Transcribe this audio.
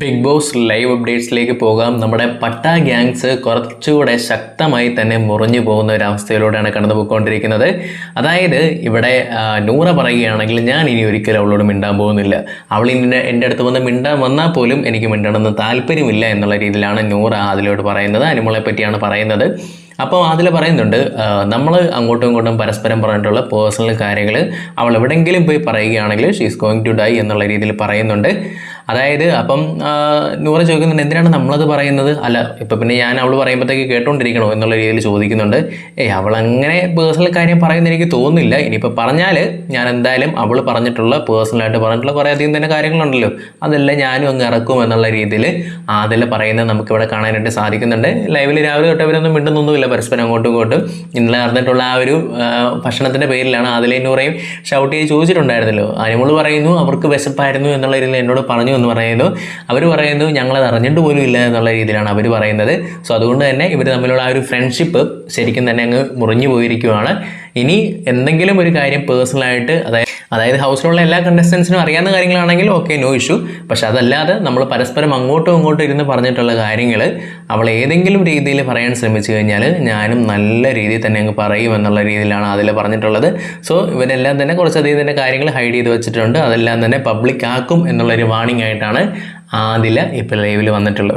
Big boss live അപ്ഡേറ്റ്സിലേക്ക് പോകാം. നമ്മുടെ പട്ട ഗ്യാങ്സ് കുറച്ചുകൂടെ ശക്തമായി തന്നെ മുറിഞ്ഞു പോകുന്ന ഒരു അവസ്ഥയിലൂടെയാണ് കടന്നു പോയിക്കൊണ്ടിരിക്കുന്നത് അതായത് ഇവിടെ നൂറ പറയുകയാണെങ്കിൽ ഞാൻ ഇനി ഒരിക്കലും അവളോട് മിണ്ടാൻ പോകുന്നില്ല. അവൾ ഇനി എന്റെ അടുത്ത് വന്ന് മിണ്ടാൻ വന്നാൽ പോലും എനിക്ക് മിണ്ടണമെന്ന് താല്പര്യമില്ല എന്നുള്ള രീതിയിലാണ് നൂറ അതിലോട്ട് പറയുന്നത് അനുമളെ പറ്റിയാണ് പറയുന്നത്. അപ്പോൾ അതിൽ പറയുന്നുണ്ട് നമ്മൾ അങ്ങോട്ടും ഇങ്ങോട്ടും പരസ്പരം പറഞ്ഞിട്ടുള്ള പേഴ്സണൽ കാര്യങ്ങൾ അവൾ എവിടെയെങ്കിലും പോയി പറയുകയാണെങ്കിൽ ഷീസ് ഗോയിങ് ടു ഡൈ എന്നുള്ള രീതിയിൽ പറയുന്നുണ്ട്. അതായത് അപ്പം നൂറ് ചോദിക്കുന്നുണ്ട് എന്തിനാണ് നമ്മളത് പറയുന്നത്? അല്ല ഇപ്പം പിന്നെ ഞാൻ അവൾ പറയുമ്പോഴത്തേക്ക് കേട്ടോണ്ടിരിക്കണോ എന്നുള്ള രീതിയിൽ ചോദിക്കുന്നുണ്ട്. ഏയ് അവൾ അങ്ങനെ പേഴ്സണൽ കാര്യം പറയുന്ന എനിക്ക് തോന്നുന്നില്ല. ഇനിയിപ്പോൾ പറഞ്ഞാൽ ഞാൻ എന്തായാലും അവൾ പറഞ്ഞിട്ടുള്ള പേഴ്സണലായിട്ട് പറഞ്ഞിട്ടുള്ള കുറേ അധികം തന്നെ കാര്യങ്ങളുണ്ടല്ലോ. അതെല്ലാം ഞാനും അങ്ങ് ഇറക്കും എന്നുള്ള രീതിയിൽ അതിൽ പറയുന്നത് നമുക്കിവിടെ കാണാനായിട്ട് സാധിക്കുന്നുണ്ട്. ലൈവിൽ രാവിലെ തൊട്ട് അവരൊന്നും മിണ്ടുന്നൊന്നുമില്ല പരസ്പരം അങ്ങോട്ടും ഇങ്ങോട്ടും. ഇന്നലെ നടന്നിട്ടുള്ള ആ ഒരു ഭക്ഷണത്തിന്റെ പേരിലാണ് അതിലെ നൂറയും ഷൗട്ട് ചെയ്ത് ചോദിച്ചിട്ടുണ്ടായിരുന്നല്ലോ. അനുമോൾ പറയുന്നു അവർക്ക് വിശപ്പായിരുന്നു എന്നുള്ള രീതിയിൽ എന്നോട് പറഞ്ഞു എന്ന് പറയുന്നു. അവർ പറയുന്നു ഞങ്ങളത് അറിഞ്ഞിട്ട് പോലും ഇല്ല എന്നുള്ള രീതിയിലാണ് അവർ പറയുന്നത്. സോ അതുകൊണ്ട് തന്നെ ഇവർ തമ്മിലുള്ള ആ ഒരു ഫ്രണ്ട്ഷിപ്പ് ശരിക്കും തന്നെ അങ്ങ് മുറിഞ്ഞു പോയിരിക്കുവാണ് ഇനി എന്തെങ്കിലും ഒരു കാര്യം പേഴ്സണലായിട്ട് അതായത് അതായത് ഹൗസിലുള്ള എല്ലാ കണ്ടസ്റ്റൻസിനും അറിയാവുന്ന കാര്യങ്ങളാണെങ്കിൽ ഓക്കെ നോ ഇഷ്യൂ പക്ഷെ അതല്ലാതെ നമ്മൾ പരസ്പരം അങ്ങോട്ടും ഇങ്ങോട്ടും ഇരുന്ന് പറഞ്ഞിട്ടുള്ള കാര്യങ്ങൾ അവൾ ഏതെങ്കിലും രീതിയിൽ പറയാൻ ശ്രമിച്ചു കഴിഞ്ഞാൽ ഞാനും നല്ല രീതിയിൽ തന്നെ അങ്ങ് പറയും എന്നുള്ള രീതിയിലാണ് അതിൽ പറഞ്ഞിട്ടുള്ളത്. സോ ഇവരെല്ലാം തന്നെ കുറച്ചധികം തന്നെ കാര്യങ്ങൾ ഹൈഡ് ചെയ്ത് വെച്ചിട്ടുണ്ട്. അതെല്ലാം തന്നെ പബ്ലിക് ആക്കും എന്നുള്ളൊരു വാണിംഗ് ആയിട്ടാണ് ആദില ഇപ്പോൾ ലൈവിൽ വന്നിട്ടുള്ളത്.